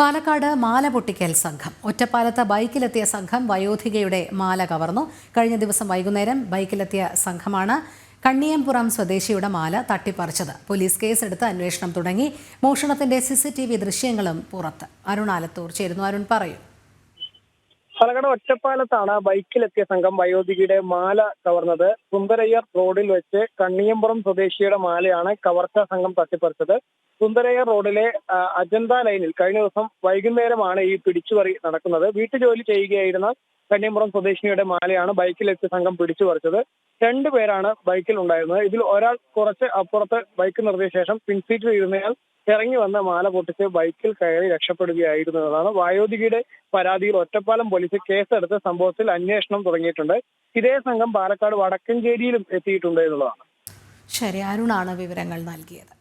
പാലക്കാട് മാല പൊട്ടിക്കൽ സംഘം. ഒറ്റപ്പാലത്ത് ബൈക്കിലെത്തിയ സംഘം വയോധികയുടെ മാല കവർന്നു. കഴിഞ്ഞ ദിവസം വൈകുന്നേരം ബൈക്കിലെത്തിയ സംഘമാണ് കണ്ണിയംപുറം സ്വദേശിയുടെ മാല തട്ടിപ്പറിച്ചത്. പോലീസ് കേസെടുത്ത് അന്വേഷണം തുടങ്ങി. മോഷണത്തിന്റെ സിസിടിവി ദൃശ്യങ്ങളും പുറത്ത്. അരുൺ ആലത്തൂർ ചേരുന്നു. അരുൺ പറയൂ. പാലക്കാട് ഒറ്റപ്പാലത്താണ് ബൈക്കിലെത്തിയ സംഘം വയോധികയുടെ മാല കവർന്നത്. സുന്ദരയ്യർ റോഡിൽ വെച്ച് കണ്ണിയമ്പുറം സ്വദേശിയുടെ മാലയാണ് കവർച്ച സംഘം തട്ടിപ്പറിച്ചത്. സുന്ദരയ്യർ റോഡിലെ അജന്ത ലൈനിൽ കഴിഞ്ഞ ദിവസം വൈകുന്നേരമാണ് ഈ പിടിച്ചുപറി നടക്കുന്നത്. വീട്ടുജോലി ചെയ്യുകയായിരുന്ന കണ്ണിയമ്പുറം സ്വദേശിനിയുടെ മാലയാണ് ബൈക്കിലെത്തിയ സംഘം പിടിച്ചുപറിച്ചത്. രണ്ടുപേരാണ് ബൈക്കിൽ ഉണ്ടായിരുന്നത് ഇതിൽ ഒരാൾ കുറച്ച് അപ്പുറത്ത് ബൈക്ക് നിർത്തിയ ശേഷം പിൻസീറ്റിൽ ഇരുന്നയാൾ ഇറങ്ങി വന്ന മാല പൊട്ടിച്ച് ബൈക്കിൽ കയറി രക്ഷപ്പെടുകയായിരുന്നു എന്നതാണ് വായോധികയുടെ പരാതിയിൽ ഒറ്റപ്പാലം പോലീസ് കേസെടുത്ത് സംഭവത്തിൽ അന്വേഷണം തുടങ്ങിയിട്ടുണ്ട്. ഇതേ സംഘം പാലക്കാട് വടക്കഞ്ചേരിയിലും എത്തിയിട്ടുണ്ട് എന്നുള്ളതാണ്. ശരി അരുണാണ് വിവരങ്ങൾ നൽകിയത്.